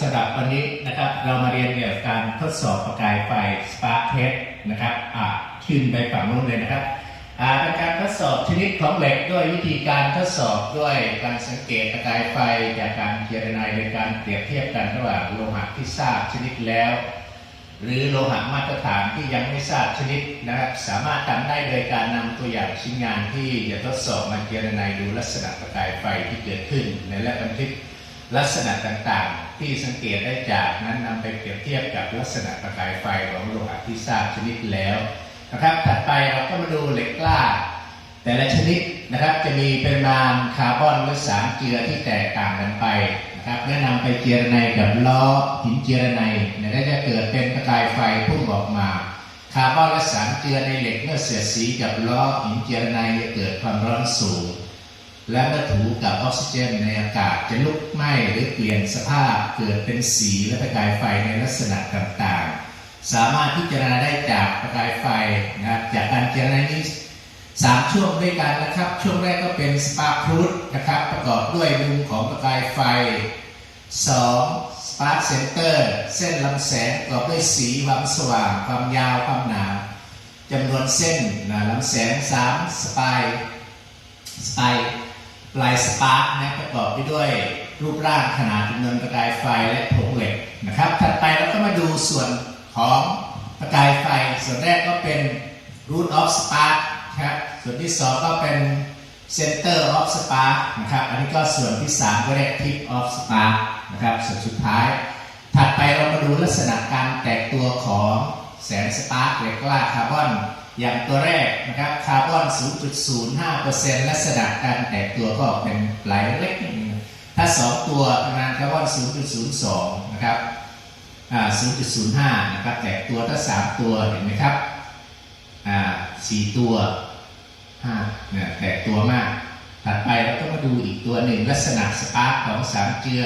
สำหรับวันนี้นะครับเรามาเรียนเกี่ยวกับการทดสอบประกายไฟ Spark Test นะครับอ่าขึ้นไปฝั่งนู้นเลยนะครับอ่าเป็นการทดสอบชนิดของเหล็กด้วยวิธีการทดสอบด้วยการสังเกตประกายไฟจากการเจรนายโดยการเปรียบเทียบกันระหว่างโลหะที่ทราบชนิดแล้ว หรือโลหะมาตรฐานที่ยังไม่ทราบชนิดนะครับสามารถทำได้โดยการนำตัวอย่างชิ้นงานที่จะทดสอบมาเจรนายดูลักษณะประกายไฟที่เกิดขึ้น และบันทึก ลักษณะต่างๆ ที่สังเกตได้จากนั้นนำไปเปรียบเทียบกับลักษณะประกายไฟของโลหะที่ทราบชนิดแล้วนะครับ ถัดไปเราก็มาดูเหล็กกล้า แต่ละชนิดนะครับจะมีปริมาณคาร์บอนหรือสารเจือที่แตกต่างกันไปนะครับและนำไปเจรไนกับล้อหินเจรไนเนี่ยก็จะเกิดเป็นประกายไฟพุ่งออกมาคาร์บอนและสารเจือในเหล็กเมื่อเสียดสีกับล้อหินเจรไนจะเกิดความร้อนสูง และเมื่อถูกับออกซิเจนในอากาศจะลุกไหม้หรือเปลี่ยนสภาพเกิดเป็นสีและประกายไฟในลักษณะต่างๆ สามารถพิจารณาได้จากประกายไฟนะครับจากการพิจารณานี้สามช่วงด้วยกันนะครับ ช่วงแรกก็เป็นสปาร์ครูดนะครับประกอบด้วยมุมของประกายไฟ 2. สปาร์คเซนเตอร์ เส้นลำแสงประกอบด้วยสีความสว่าง ความยาวความหนาจำนวนเส้นนะลำแสง 3. สปายสไป ลายสปาร์กนะประกอบไปด้วยรูปร่างขนาดจำนวนประกายไฟและผงเหล็กนะครับ ถัดไปเราก็มาดูส่วนของประกายไฟ ส่วนแรกก็เป็น root of spark ครับ ส่วนที่สองก็เป็น center of spark นะครับ อันนี้ก็ส่วนที่สามก็เรียก tip of spark นะครับ ส่วนสุดท้าย ถัดไปเรามาดูลักษณะการแตกตัวของแสงสปาร์กเหล็กกล้าคาร์บอน อย่างตัวแรกนะครับคาร์บอน 0.05%ลักษณะการแตกตัวก็เป็นไหลเล็กถ้า 2 ตัวประมาณคาร์บอน 0.02 นะครับ 0.05 นะครับ แตกตัวถ้า 3 ตัวเห็นไหมครับอ่า4ตัว5เนี่ยแตกตัวมาก ถัดไปเราก็มาดูอีกตัวหนึ่งลักษณะสปาร์กของสามเจือ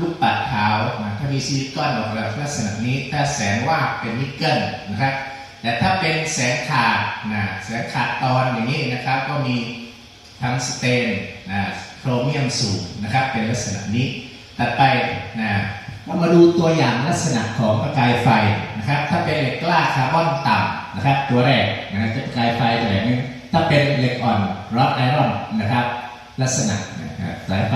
ลูกปัดเท้านะถ้ามีซิลิคอนออกแบบลักษณะนี้ถ้าแสงว่าเป็นนิกเกิลนะครับ แต่ถ้าเป็นแสงขาดนะแสงขาดตอนอย่างนี้นะครับก็มีทั้งสเตนนะโครเมียมสูงนะครับเป็นลักษณะนี้ถัดไปนะเรามาดูตัวอย่างลักษณะของประกายไฟนะครับ ถ้าเป็นเหล็กกล้าคาร์บอนต่ำนะครับ ตัวแรกนะจะประกายไฟจะแบบนี้ถ้าเป็นเหล็กอ่อนรอดไอรอนนะครับ ลักษณะนะครับสายไฟ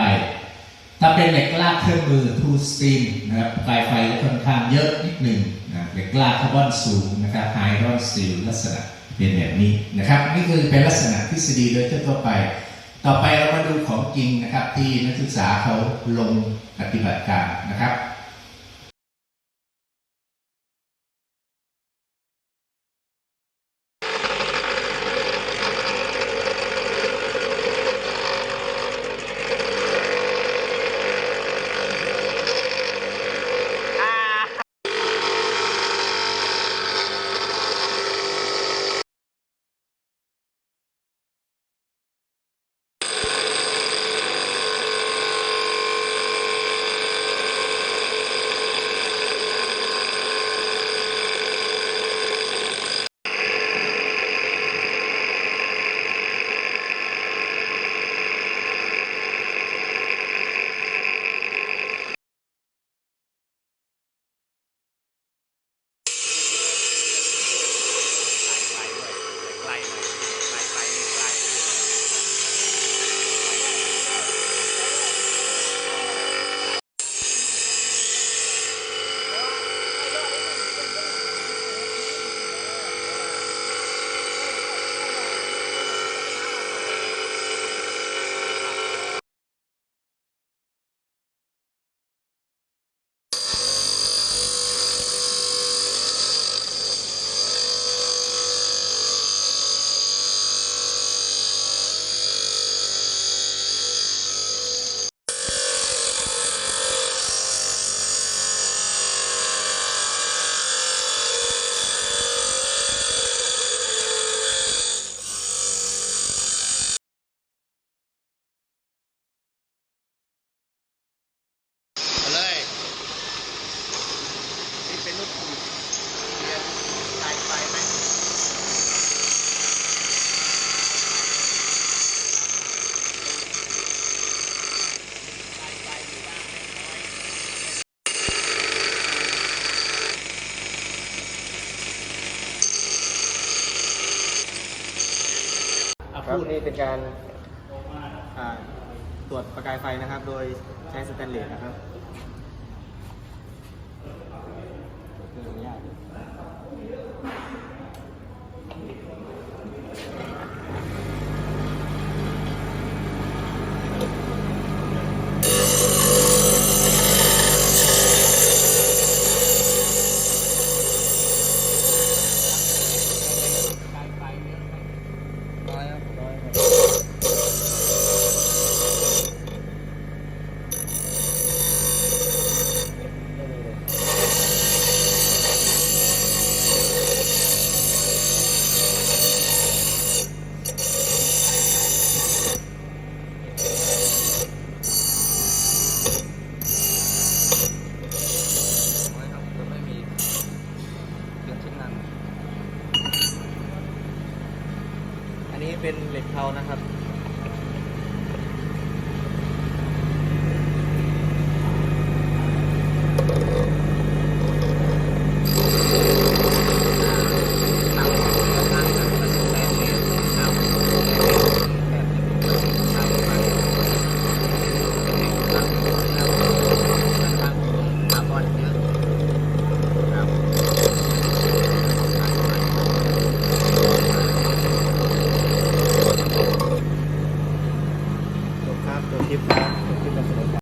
ถ้าเป็นเหล็กลากเครื่องมือทูสตรีมนะครับปลายไฟค่อนข้างเยอะนิดหนึ่งนะเหล็กลากคาร์บอนสูงนะครับไฮรอนสตีลลักษณะเป็นแบบนี้นะครับนี่คือเป็นลักษณะทฤษฎีโดยทั่วไป ต่อไปเรามาดูของจริงนะครับที่นักศึกษาเขาลงปฏิบัติการนะครับ ครับพูดนี่เป็นการอ่าตรวจประกายไฟนะครับ โดยใช้สแตนเลสนะครับ เป็นเหล็กเทานะครับ